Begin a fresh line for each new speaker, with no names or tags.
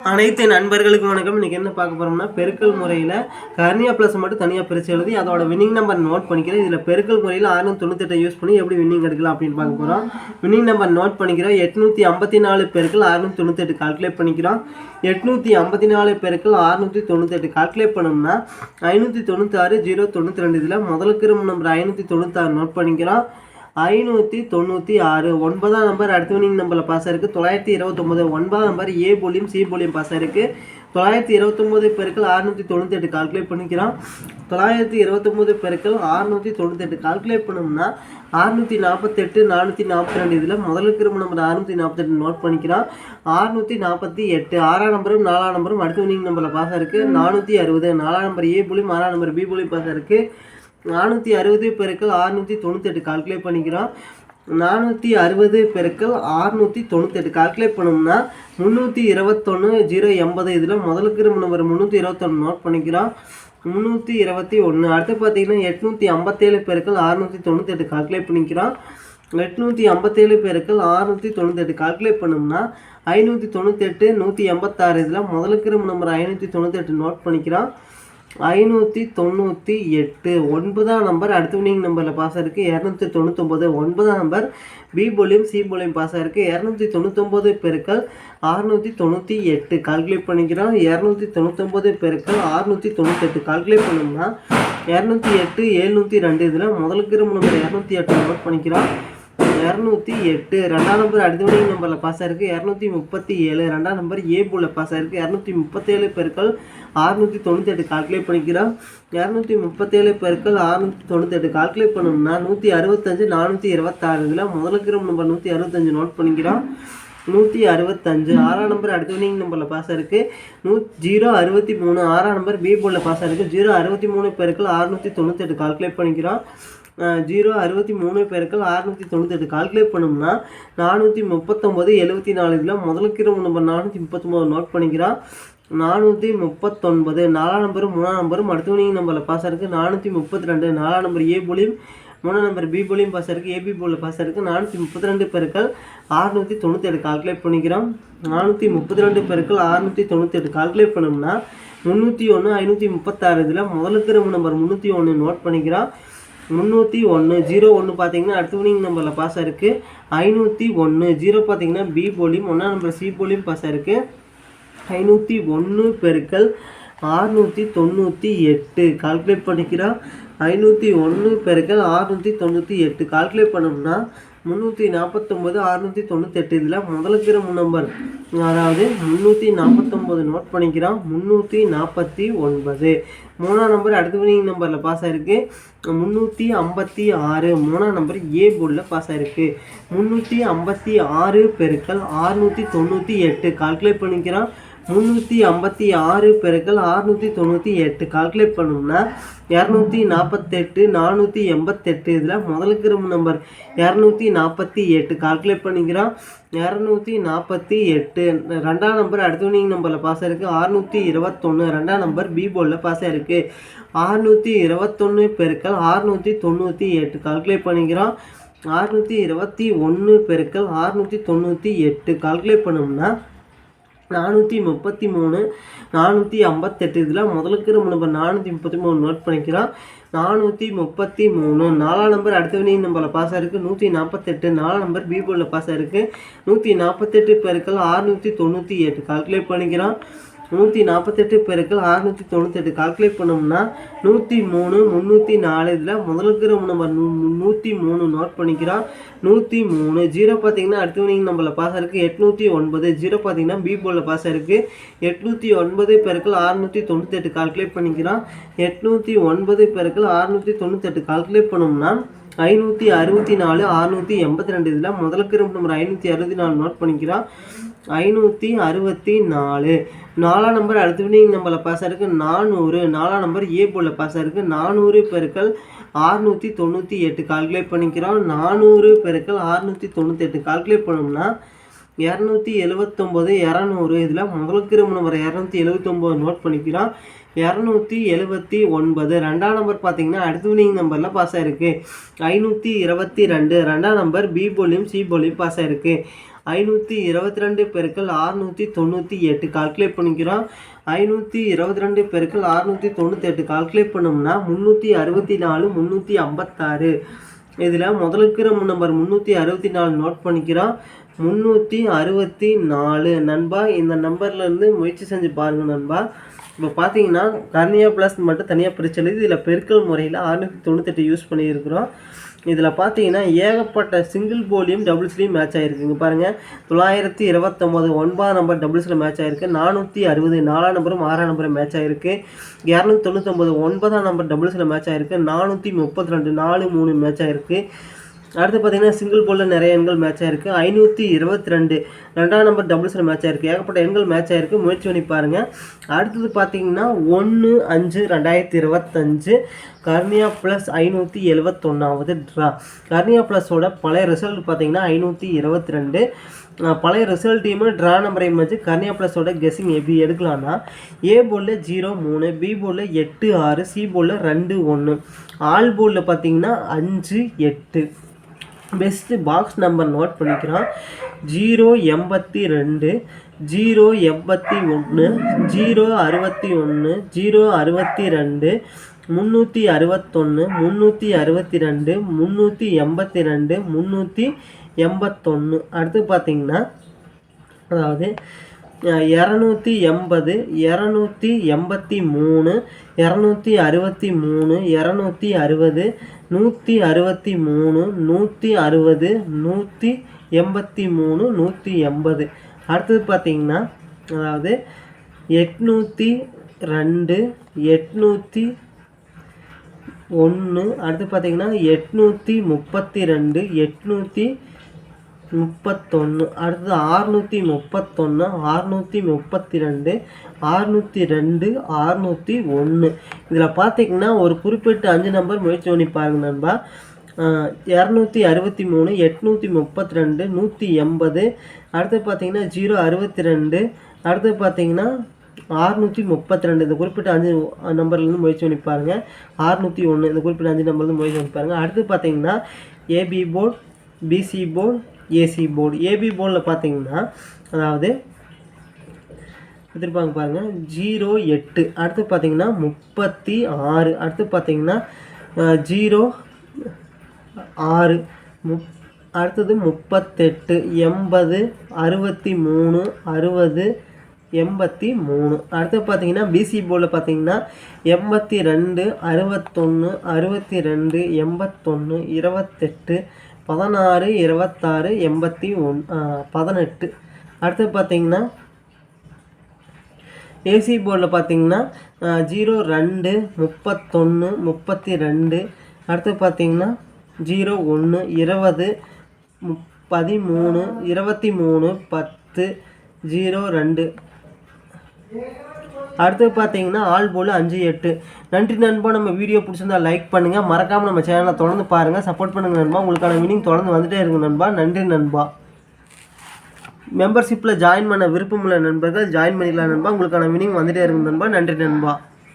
அனைத்து நண்பர்களுக்கும் வணக்கம். இன்னைக்கு என்ன பார்க்க போகிறோம்னா பெருக்கல் முறையில் கர்னியா ப்ளஸ் மட்டும் தனியாக பிரித்து எழுதி அதோட வின்னிங் நம்பர் நோட் பண்ணிக்கிறேன். இதில் பெருக்கல் முறையில் ஆறுநூத்தி தொண்ணூத்தெட்டை யூஸ் பண்ணி எப்படி வின்னிங் எடுக்கலாம் அப்படின்னு பார்க்க போகிறோம் வின்னிங் நம்பர் நோட் பண்ணிக்கிறோம். எட்நூற்றி ஐம்பத்தி நாலு பெருக்கள் அறுநூத்தி தொண்ணூத்தெட்டு கால்குலேட் பண்ணிக்கிறோம். எட்நூற்றி ஐம்பத்தி நாலு பெருக்கள் அறுநூற்றி தொண்ணூத்தெட்டு கால்குலேட் பண்ணோம்னா ஐநூற்றி தொண்ணூத்தாறு ஜீரோ தொண்ணூற்றி ரெண்டு இதில் முதலுக்கு நம்பர் ஐநூற்றி தொண்ணூத்தாறு நோட் பண்ணிக்கிறோம். ஐநூற்றி தொண்ணூற்றி ஆறு. ஒன்பதாம் நம்பர் அடுத்த வினிங் நம்பரில் பாஸ் இருக்குது தொள்ளாயிரத்தி இருபத்தொம்போது ஒன்பதாம் நம்பர் ஏ போலியும் சி போலியும் பாஸ் இருக்குது தொள்ளாயிரத்தி இருபத்தொம்போது பெருக்கள் அறுநூற்றி தொண்ணூத்தெட்டு கால்குலேட் பண்ணிக்கிறோம். தொள்ளாயிரத்தி இருபத்தொம்போது பெருக்கள் அறுநூற்றி தொண்ணூத்தெட்டு கால்குலேட் பண்ணோம்னா ஆறுநூற்றி நாற்பத்தெட்டு நானூற்றி நாற்பத்தி ரெண்டு இதில் முதலுக்கு நம்பர் ஆறுநூற்றி நாற்பத்தெட்டு நோட் பண்ணிக்கிறோம். ஆறுநூற்றி நாற்பத்தி எட்டு. ஆறாம் நம்பரும் நாலாம் நம்பரும் அடுத்த வினிங் நம்பரில் பாஸ் இருக்குது நானூற்றி அறுபது. நாலாம் நம்பர் ஏ போலியும் ஆறாம் நம்பர் பி போலியும் பாஸ் இருக்குது நானூற்றி அறுபது பெருக்கள் ஆறுநூற்றி தொண்ணூத்தெட்டு கால்குலேட் பண்ணிக்கிறோம். நானூற்றி அறுபது பெருக்கள் ஆறுநூற்றி தொண்ணூத்தெட்டு கால்குலேட் பண்ணோம்னா முந்நூற்றி இருபத்தொன்று ஜீரோ எண்பது இதில் முதலுக்கு நம்பர் முந்நூற்றி இருபத்தொன்று நோட் பண்ணிக்கிறோம். முந்நூற்றி இருபத்தி ஒன்று அடுத்து பார்த்தீங்கன்னா எட்நூற்றி ஐம்பத்தேழு பேருக்கள் அறுநூற்றி தொண்ணூத்தெட்டு கால்குலேட் பண்ணிக்கிறோம். எட்நூற்றி ஐம்பத்தேழு பேருக்கள் ஆறுநூற்றி தொண்ணூத்தெட்டு கால்குலேட் பண்ணோம்னா ஐநூற்றி தொண்ணூத்தெட்டு நூற்றி எண்பத்தாறு இதில் முதலுக்கு நம்பர் ஐநூற்றி தொண்ணூத்தெட்டு நோட் பண்ணிக்கிறோம். ஐநூற்றி தொண்ணூற்றி எட்டு. ஒன்பதாம் நம்பர் அடுத்த வினிங் நம்பரில் பாஸ் இருக்குது இரநூத்தி தொண்ணூத்தொம்பது ஒன்பதாம் நம்பர் பி போலியும் சி போலியும் பாஸ் ஆயிருக்கு. இரநூத்தி தொண்ணூத்தொம்பது பெருக்கள் அறுநூற்றி தொண்ணூற்றி எட்டு. கால்குலேட் பண்ணிக்கிறோம். இரநூத்தி தொண்ணூத்தொம்பது பெருக்கள் அறுநூற்றி தொண்ணூத்தெட்டு. கால்குலேட் பண்ணோம்னா இரநூத்தி எட்டு எழுநூற்றி ரெண்டு. இதில் முதலுக்கு நம்பர் இரநூத்தி எட்டு நோட் பண்ணிக்கிறோம். இரநூத்தி எட்டு. ரெண்டாம் நம்பர் அடுத்த நம்பரில் பாஸ் ஆயிருக்கு. இரநூத்தி முப்பத்தி ஏழு. ரெண்டாம் நம்பர் ஏ போல பாஸ் ஆயிருக்கு. இரநூத்தி முப்பத்தேழு பெருக்கள் அறுநூற்றி தொண்ணூத்தெட்டு கால்குலேட் பண்ணிக்கிறோம். இரநூத்தி முப்பத்தேழு பெருக்கள் அறுநூற்றி தொண்ணூத்தெட்டு கால்குலேட் பண்ணோம்னா நூற்றி அறுபத்தஞ்சு நானூற்றி இருபத்தாறு. இதில் முதலுக்கு நம்பர் நூற்றி அறுபத்தஞ்சு நோட் பண்ணிக்கிறோம். நூற்றி அறுபத்தஞ்சு. ஆறாம் நம்பர் அடுத்த வினிங் நம்பரில் பாஸ் ஆயிருக்கு. நூ ஜீரோ அறுபத்தி மூணு. ஆறாம் நம்பர் பி போலில் பாஸ் ஆயிருக்கு. ஜீரோ அறுபத்தி மூணு பெருக்கள் அறுநூற்றி தொண்ணூத்தெட்டு கால்குலேட் பண்ணிக்கிறோம். ஜீரோ அறுபத்தி மூணு பேருக்கள் அறுநூற்றி தொண்ணூத்தெட்டு கால்குலேட் பண்ணோம்னா நானூற்றி முப்பத்தொம்போது எழுபத்தி நாலு இதில் முதலுக்கு நம்பர் நானூற்றி முப்பத்தொம்போது நோட் பண்ணிக்கிறோம் நானூற்றி முப்பத்தொன்பது நாலாம் நம்பரும் மூணாம் நம்பரும் அடுத்த நம்பரில் பாஸ் இருக்குது நானூற்றி முப்பத்தி ரெண்டு நாலாம் நம்பர் ஏ போலியும் மூணாம் நம்பர் பி போலியும் பாஸ் இருக்குது ஏபி போலில் பாஸ் இருக்குது நானூற்றி முப்பத்தி ரெண்டு பெருக்கள் அறுநூற்றி தொண்ணூத்தெட்டு கால்குலேட் பண்ணிக்கிறோம். நானூற்றி முப்பத்தி ரெண்டு பெருக்கள் அறுநூற்றி தொண்ணூத்தெட்டு கால்குலேட் பண்ணோம்னா முந்நூற்றி ஒன்று ஐநூற்றி முப்பத்தாறு இதில் முதலுக்கு நம்பர் முந்நூற்றி ஒன்று நோட் பண்ணிக்கிறோம் முந்நூற்றி ஒன்று ஜீரோ ஒன்று பார்த்தீங்கன்னா அடுத்த வினிங் நம்பரில் பாஸ் ஆயிருக்கு ஐநூற்றி ஒன்று ஜீரோ பார்த்தீங்கன்னா பி போலியும் ஒன்றாம் நம்பர் சி போலியும் பாஸ் ஆயிருக்கு ஐநூற்றி ஒன்று பெருக்கள் ஆறுநூற்றி தொண்ணூற்றி எட்டு. கால்குலேட் பண்ணிக்கிறோம் ஐநூற்றி ஒன்று பெருக்கள் ஆறுநூற்றி தொண்ணூற்றி எட்டு. கால்குலேட் பண்ணோம்னா முந்நூற்றி நாற்பத்தொம்போது அறுநூற்றி தொண்ணூத்தெட்டு. இதில் முதலுக்கிற நம்பர் அதாவது முந்நூற்றி நாற்பத்தொம்போது நோட் பண்ணிக்கிறோம். முந்நூற்றி நாற்பத்தி ஒன்பது. மூணாம் நம்பர் அடுத்த வினிங் நம்பரில் பாஸ் ஆயிருக்கு. முந்நூற்றி ஐம்பத்தி ஆறு. மூணாம் நம்பர் ஏ போர்டில் பாஸ் ஆயிருக்கு. முந்நூற்றி ஐம்பத்தி ஆறு பெருக்கள் அறுநூற்றி தொண்ணூற்றி எட்டு. கால்குலேட் பண்ணிக்கிறோம். முந்நூற்றி ஐம்பத்தி ஆறு பெருக்கள் ஆறுநூற்றி தொண்ணூற்றி எட்டு. கால்குலேட் பண்ணோம்னா இரநூத்தி நாற்பத்தெட்டு நானூற்றி எண்பத்தெட்டு. இதில் முதலுக்கு நம்பர் இரநூத்தி நாற்பத்தி எட்டு. கால்குலேட் பண்ணிக்கிறோம். இரநூத்தி நாற்பத்தி எட்டு. ரெண்டாம் நம்பர் அடுத்தவனிங் நம்பரில் பாஸ் ஆயிருக்கு. ஆறுநூற்றி இருபத்தொன்று ரெண்டாம் நம்பர் பி போர்டில் பாஸ் ஆயிருக்கு. ஆறுநூற்றி இருபத்தொன்று பெருக்கள் ஆறுநூற்றி தொண்ணூற்றி எட்டு. கால்குலேட் பண்ணிக்கிறோம். ஆறுநூற்றி இருபத்தி ஒன்று பெருக்கள் ஆறுநூற்றி தொண்ணூற்றி எட்டு. கால்குலேட் பண்ணோம்னா நானூற்றி முப்பத்தி மூணு நானூற்றி ஐம்பத்தெட்டு. இதில் முதலுக்கு நம்ம நம்பர் நானூற்றி முப்பத்தி மூணு நோட் பண்ணிக்கிறோம் நானூற்றி முப்பத்தி மூணு. நாலாம் நம்பர் அடுத்த வினிங் நம்பரில் பாஸ் ஆயிருக்கு. நூற்றி நாற்பத்தெட்டு. நாலாம் நம்பர் பி போர்டில் பாஸ் ஆயிருக்கு. நூற்றி நாற்பத்தெட்டு பெருக்கள் அறுநூற்றி தொண்ணூற்றி எட்டு. கால்குலேட் பண்ணிக்கிறோம் நூற்றி நாற்பத்தெட்டு பெருக்கள் அறுநூற்றி தொண்ணூத்தெட்டு கால்குலேட் பண்ணோம்னா நூற்றி மூணு முந்நூற்றி நாலு இதில் முதலுக்கு நம்பர் நூற்றி மூணு நோட் பண்ணிக்கிறோம். நூற்றி மூணு ஜீரோ பார்த்தீங்கன்னா அடுத்த வினிங் நம்மள பாஸ் இருக்குது எட்நூற்றி ஒன்பது ஜீரோ பார்த்தீங்கன்னா பி போர்டில் பாஸ் இருக்குது எட்நூற்றி ஒன்பது பெருக்கள் அறுநூற்றி தொண்ணூத்தெட்டு கால்குலேட் பண்ணிக்கிறோம். எட்நூற்றி ஒன்பது பெருக்கள் அறுநூற்றி தொண்ணூத்தெட்டு கால்குலேட் பண்ணோம்னா ஐநூற்றி அறுபத்தி நாலு அறுநூற்றி எண்பத்தி ரெண்டு இதில் முதலுக்கு நம்பர் ஐநூற்றி அறுபத்தி நாலு நோட் பண்ணிக்கிறோம். ஐநூற்றி அறுபத்தி நாலு. நாலாம் நம்பர் அடுத்த வினிங் நம்பரில் பாஸ் ஆயிருக்கு நானூறு. நாலாம் நம்பர் ஏ போல பாஸ் ஆயிருக்கு நானூறு பெருக்கள் ஆறுநூற்றி தொண்ணூற்றி எட்டு. கால்குலேட் பண்ணிக்கிறோம். நானூறு பெருக்கள் ஆறுநூற்றி தொண்ணூற்றி எட்டு. கால்குலேட் பண்ணோம்னா இரநூத்தி எழுவத்தொம்போது இரநூறு. இதில் முதலுக்கு நம்பர் இரநூத்தி எழுவத்தொம்போது நோட் பண்ணிக்கிறோம். இரநூத்தி எழுபத்தி ஒன்பது. ரெண்டாம் நம்பர் பார்த்தீங்கன்னா அடுத்த வினிங் நம்பரில் பாஸ் ஆயிருக்கு. ஐநூற்றி இருபத்தி ரெண்டு. ரெண்டாம் நம்பர் பி போலியும் சி போலியும் பாஸ் ஆயிருக்கு. ஐநூற்றி இருபத்தி ரெண்டு பெருக்கள் ஆறுநூற்றி தொண்ணூற்றி எட்டு. கால்குலேட் பண்ணிக்கிறோம். ஐநூற்றி இருபத்தி ரெண்டு பெருக்கள் ஆறுநூற்றி தொண்ணூற்றி எட்டு. கால்குலேட் பண்ணோம்னா முந்நூற்றி அறுபத்தி நாலு முந்நூற்றி ஐம்பத்தாறு. இதில் முதல்ல இருக்கிற நம்பர் முந்நூற்றி அறுபத்தி நாலு நோட் பண்ணிக்கிறோம். முந்நூற்றி அறுபத்தி நாலு. நண்பா இந்த நம்பர்லேருந்து முயற்சி செஞ்சு பாருங்கள் நண்பா. இப்போ பார்த்தீங்கன்னா கர்னியா ப்ளஸ் மட்டும் தனியாக பிரச்சனை இதில் பெருக்கல் முறையில் அறுநூற்றி தொண்ணூத்தெட்டு யூஸ் பண்ணியிருக்கிறோம். இதில் பார்த்தீங்கன்னா ஏகப்பட்ட சிங்கிள் போலியும் டபுள்ஸ்லேயும் மேட்ச் ஆகிருக்குங்க பாருங்கள் தொள்ளாயிரத்தி இருபத்தொம்போது ஒன்பதாம் நம்பர் டபுள்ஸில் மேட்ச் ஆகிருக்கு நானூற்றி அறுபது நாலாம் நம்பரும் ஆறாம் நம்பரும் மேட்ச் ஆகிருக்கு இரநூத்தி தொண்ணூத்தொம்பது ஒன்பதாம் நம்பர் டபுள்ஸில் மேட்ச் ஆகிருக்கு நானூற்றி முப்பத்தி ரெண்டு நாலு மூணு மேட்ச் ஆகிருக்கு அடுத்து பார்த்தீங்கன்னா சிங்கிள் போலில் நிறைய எண்கள் மேட்ச் ஆயிருக்கு. ஐநூற்றி இருபத்தி ரெண்டு ரெண்டாம் நம்பர் டபுள்ஸில் மேட்ச் ஆயிருக்கு. ஏகப்பட்ட எண்கள் மேட்ச் ஆயிருக்கு. முயற்சி பண்ணி பாருங்கள் அடுத்தது பார்த்தீங்கன்னா ஒன்று அஞ்சு ரெண்டாயிரத்தி இருபத்தஞ்சு. கர்னியா ப்ளஸ் ஐநூற்றி எழுபத்தொன்னாவது ட்ரா கர்னியா ப்ளஸோட பழைய ரிசல்ட் பார்த்தீங்கன்னா ஐநூற்றி இருபத்தி ரெண்டு பழைய ரிசல்ட்டையுமே ட்ரா நம்பரையும் வச்சு கர்னியா ப்ளஸோட கெஸ்ஸிங் எப்படி எடுக்கலாம்னா ஏ போலில் ஜீரோ மூணு பி போலில் எட்டு ஆறு சி போலில் ரெண்டு ஒன்று ஆல் போர்டில் பார்த்தீங்கன்னா அஞ்சு எட்டு. பெஸ்ட்டு பாக்ஸ் நம்பர் நோட் பண்ணிக்கிறோம் ஜீரோ எண்பத்தி ரெண்டு ஜீரோ எண்பத்தி ஒன்று ஜீரோ அறுபத்தி ஒன்று ஜீரோ அறுபத்தி ரெண்டு முந்நூற்றி அறுபத்தொன்று முந்நூற்றி அறுபத்தி ரெண்டு முந்நூற்றி எண்பத்தி ரெண்டு முந்நூற்றி எண்பத்தொன்று அடுத்து பார்த்தீங்கன்னா அதாவது இரநூத்தி எண்பது இரநூத்தி எண்பத்தி மூணு இரநூத்தி அறுபத்தி மூணு இரநூத்தி அறுபது நூற்றி அறுபத்தி மூணு நூற்றி அறுபது நூற்றி எண்பத்தி மூணு நூற்றி எண்பது. அடுத்தது பார்த்திங்கன்னா அதாவது எட்நூற்றி ரெண்டு எட்நூற்றி ஒன்று அடுத்து பார்த்திங்கன்னா எட்நூற்றி முப்பத்தி ரெண்டு எட்நூற்றி முப்பத்தொன்று அடுத்தது ஆறுநூற்றி முப்பத்தொன்று ஆறுநூற்றி முப்பத்தி ரெண்டு ஆறுநூற்றி ரெண்டு ஆறுநூற்றி ஒன்று இதில் பார்த்தீங்கன்னா ஒரு குறிப்பிட்ட அஞ்சு நம்பர் முயற்சி பண்ணி பாருங்க நண்பா. இரநூத்தி அறுபத்தி மூணு எட்நூற்றி முப்பத்தி ரெண்டு நூற்றி எண்பது அடுத்து பார்த்தீங்கன்னா ஜீரோ அறுபத்தி ரெண்டு அடுத்து பார்த்தீங்கன்னா ஆறுநூற்றி முப்பத்தி ரெண்டு இந்த குறிப்பிட்ட அஞ்சு நம்பர்லேருந்து முயற்சி பண்ணி பாருங்கள் ஆறுநூற்றி ஒன்று இந்த குறிப்பிட்ட அஞ்சு நம்பர்லேருந்து முயற்சி பண்ணி பாருங்கள் அடுத்து பார்த்தீங்கன்னா AP board BC board AC board AP போர்டில் பார்த்தீங்கன்னா அதாவது எடுத்துருப்பாங்க பாருங்கள் ஜீரோ எட்டு. அடுத்து பார்த்தீங்கன்னா முப்பத்தி ஆறு. அடுத்து பார்த்தீங்கன்னா ஜீரோ ஆறு. முப் அடுத்தது முப்பத்தெட்டு. எண்பது அறுபத்தி மூணு அறுபது எண்பத்தி மூணு. அடுத்து பார்த்தீங்கன்னா பிசி போர்டில் பார்த்தீங்கன்னா எண்பத்தி ரெண்டு அறுபத்தொன்று அறுபத்தி ரெண்டு எண்பத்தொன்று இருபத்தெட்டு பதினாறு இருபத்தாறு எண்பத்தி ஒன் பதினெட்டு. அடுத்து பார்த்தீங்கன்னா ஏசி போர்டில் பார்த்தீங்கன்னா ஜீரோ ரெண்டு முப்பத்தொன்று முப்பத்தி ரெண்டு. அடுத்து பார்த்தீங்கன்னா ஜீரோ ஒன்று இருபது முப் பதிமூணு இருபத்தி மூணு பத்து ஜீரோ ரெண்டு. அடுத்து பார்த்தீங்கன்னா ஆல் போல் அஞ்சு எட்டு. நன்றி நண்பா நம்ம வீடியோ பிடிச்சிருந்தா லைக் பண்ணுங்கள் மறக்காமல் நம்ம சேனலை தொடர்ந்து பாருங்கள் சப்போர்ட் பண்ணுங்கள் நண்பா. உங்களுக்கான மீனிங் தொடர்ந்து வந்துகிட்டே இருக்கு நண்பா. நன்றி நண்பா. மெம்பர்ஷிப்பில் ஜாயின் பண்ண விருப்பமுள்ள நண்பர்கள் ஜாயின் பண்ணிக்கலாம் நண்பா. உங்களுக்கான மீனிங் வந்துகிட்டே இருக்கு நண்பா. நன்றி நண்பா.